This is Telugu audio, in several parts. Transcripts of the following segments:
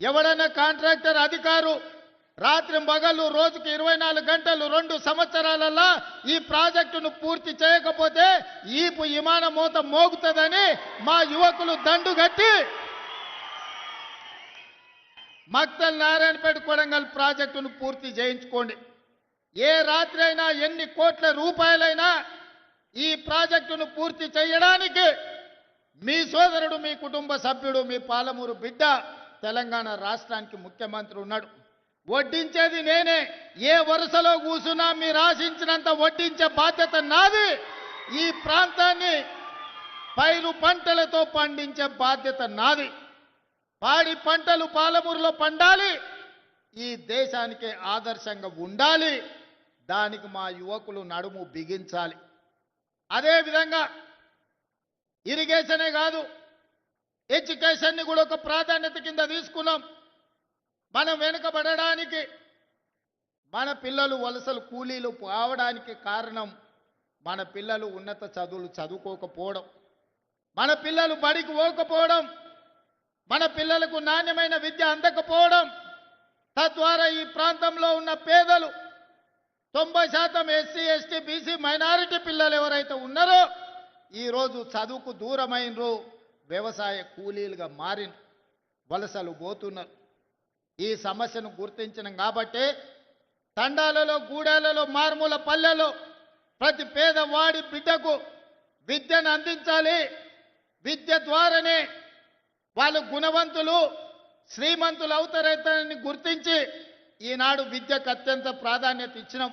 ఎవడన్నా కాంట్రాక్టర్ అధికారు రాత్రి పగలు రోజుకు ఇరవై నాలుగు గంటలు రెండు సంవత్సరాలలో ఈ ప్రాజెక్టును పూర్తి చేయకపోతే ఈపు విమాన మూత మోగుతుందని మా యువకులు దండు కట్టి మక్తల్ నారాయణపేట కొడంగల్ ప్రాజెక్టును పూర్తి చేయించుకోండి. ఏ రాత్రి అయినా ఎన్ని కోట్ల రూపాయలైనా ఈ ప్రాజెక్టును పూర్తి చేయడానికి మీ సోదరుడు మీ కుటుంబ సభ్యుడు మీ పాలమూరు బిడ్డ తెలంగాణ రాష్ట్రానికి ముఖ్యమంత్రి ఉన్నాడు. వడ్డించేది నేనే. ఏ వరుసలో కూసున్నా మీరు ఆశించినంత వడ్డించే బాధ్యత నాది. ఈ ప్రాంతాన్ని పైరు పంటలతో పండించే బాధ్యత నాది. పాడి పంటలు పాలమూరులో పండాలి. ఈ దేశానికి ఆదర్శంగా ఉండాలి. దానికి మా యువకులు నడుము బిగించాలి. అదేవిధంగా ఇరిగేషనే కాదు ఎడ్యుకేషన్ని కూడా ఒక ప్రాధాన్యత కింద తీసుకున్నాం. మనం వెనుకబడడానికి మన పిల్లలు వలసలు కూలీలు పోవడానికి కారణం మన పిల్లలు ఉన్నత చదువులు చదువుకోకపోవడం. మన పిల్లలు బడికి పోకపోవడం. మన పిల్లలకు నాణ్యమైన విద్య అందకపోవడం. తద్వారా ఈ ప్రాంతంలో ఉన్న పేదలు తొంభై శాతం ఎస్సీ ఎస్టీ బీసీ మైనారిటీ పిల్లలు ఎవరైతే ఉన్నారో ఈరోజు చదువుకు దూరమైనరు. వ్యవసాయ కూలీలుగా మారిన వలసలు పోతున్నారు. ఈ సమస్యను గుర్తించడం కాబట్టి తండాలలో గూడాలలో మారుమూల పల్లెలో ప్రతి పేదవాడి బిడ్డకు విద్యను అందించాలి. విద్య ద్వారానే వాళ్ళు గుణవంతులు శ్రీమంతులు అవుతారని గుర్తించి ఈనాడు విద్యకు అత్యంత ప్రాధాన్యత ఇచ్చినాం.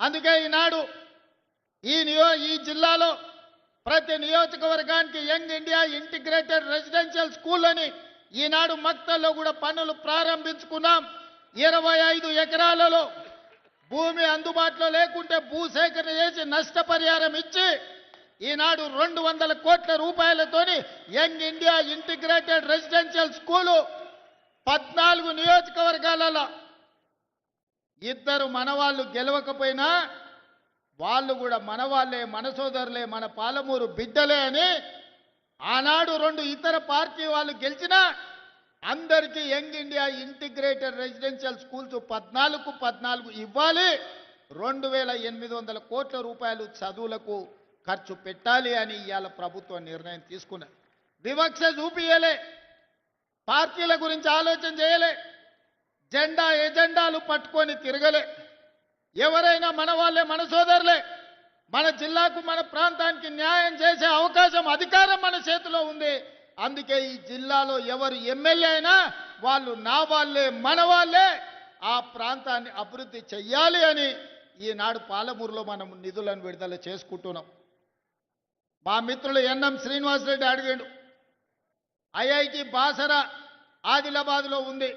అందుకే ఈనాడు ఈ నియో ఈ జిల్లాలో ప్రతి నియోజకవర్గానికి young India integrated residential school అని ఈనాడు మక్తల్లో కూడా పనులు ప్రారంభించుకున్నాం. ఇరవై ఐదు ఎకరాలలో భూమి అందుబాటులో లేకుంటే భూసేకరణ చేసి నష్టపరిహారం ఇచ్చి ఈనాడు రెండు వందల కోట్ల రూపాయలతోని young India integrated residential school పద్నాలుగు నియోజకవర్గాలలో ఇద్దరు మనవాళ్ళు గెలవకపోయినా వాళ్ళు కూడా మనవాళ్ళే మన సోదరులే మన పాలమూరు బిడ్డలే అని ఆనాడు రెండు ఇతర పార్టీ వాళ్ళు గెలిచినా అందరికీ young India integrated residential schools పద్నాలుగు పద్నాలుగు ఇవ్వాలి. రెండు వేల ఎనిమిది వందల కోట్ల రూపాయలు చదువులకు ఖర్చు పెట్టాలి అని ఇవాళ ప్రభుత్వం నిర్ణయం తీసుకున్నది. వివక్ష చూపియలే. పార్టీల గురించి ఆలోచన చేయలే. జెండా ఎజెండాలు పట్టుకొని తిరగలే. ఎవరైనా మన వాళ్ళే మన సోదరులే. మన జిల్లాకు మన ప్రాంతానికి న్యాయం చేసే అవకాశం అధికారం మన చేతిలో ఉంది. అందుకే ఈ జిల్లాలో ఎవరు ఎమ్మెల్యే అయినా వాళ్ళు నా వాళ్ళే మన వాళ్ళే. ఆ ప్రాంతాన్ని అభివృద్ధి చెయ్యాలి అని ఈనాడు పాలమూరులో మనం నిధులను విడుదల చేసుకుంటున్నాం. మా మిత్రులు ఎన్ఎం శ్రీనివాసరెడ్డి అడిగాడు ఐఐటి బాసరా ఆదిలాబాద్లో ఉంది.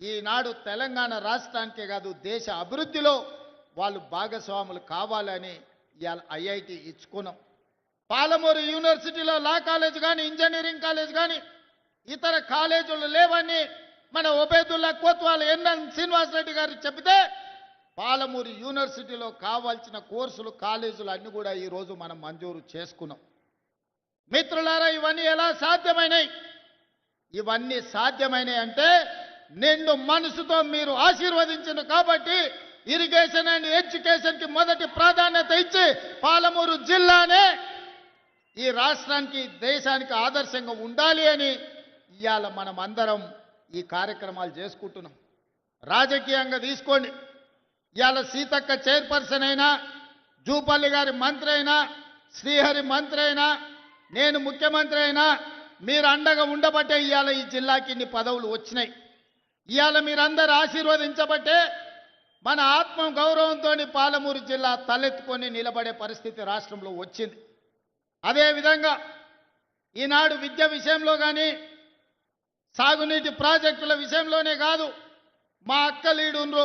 ఈనాడు తెలంగాణ రాష్ట్రానికే కాదు దేశ అభివృద్ధిలో వాళ్ళు భాగస్వాములు కావాలని ఇవాళ ఐఐటి ఇచ్చుకున్నాం. పాలమూరు యూనివర్సిటీలో లా కాలేజ్ కానీ ఇంజనీరింగ్ కాలేజ్ కానీ ఇతర కాలేజీలు లేవని మన ఒబేదుల్లా కోత్వాల్ ఎన్ఎన్ శ్రీనివాసరెడ్డి గారు చెబితే పాలమూరు యూనివర్సిటీలో కావాల్సిన కోర్సులు కాలేజీలు అన్నీ కూడా ఈరోజు మనం మంజూరు చేసుకున్నాం. మిత్రులారా ఇవన్నీ ఎలా సాధ్యమైనాయి? ఇవన్నీ సాధ్యమైనాయి అంటే నిండు మనసుతో మీరు ఆశీర్వదించిన కాబట్టి ఇరిగేషన్ అండ్ ఎడ్యుకేషన్కి మొదటి ప్రాధాన్యత ఇచ్చి పాలమూరు జిల్లానే ఈ రాష్ట్రానికి దేశానికి ఆదర్శంగా ఉండాలి అని ఇవాళ మనం అందరం ఈ కార్యక్రమాలు చేసుకుంటున్నాం. రాజకీయంగా తీసుకోండి. ఇవాళ సీతక్క చైర్పర్సన్ అయినా జూపల్లి గారి మంత్రి అయినా శ్రీహరి మంత్రి అయినా నేను ముఖ్యమంత్రి అయినా మీరు అండగా ఉండబట్టే ఇవాళ ఈ జిల్లాకి ఇన్ని పదవులు వచ్చినాయి. ఇవాళ మీరందరూ ఆశీర్వదించబట్టే మన ఆత్మ గౌరవంతో పాలమూరు జిల్లా తలెత్తుకొని నిలబడే పరిస్థితి రాష్ట్రంలో వచ్చింది. అదేవిధంగా ఈనాడు విద్య విషయంలో కానీ సాగునీటి ప్రాజెక్టుల విషయంలోనే కాదు మా అక్క లీడుండ్రు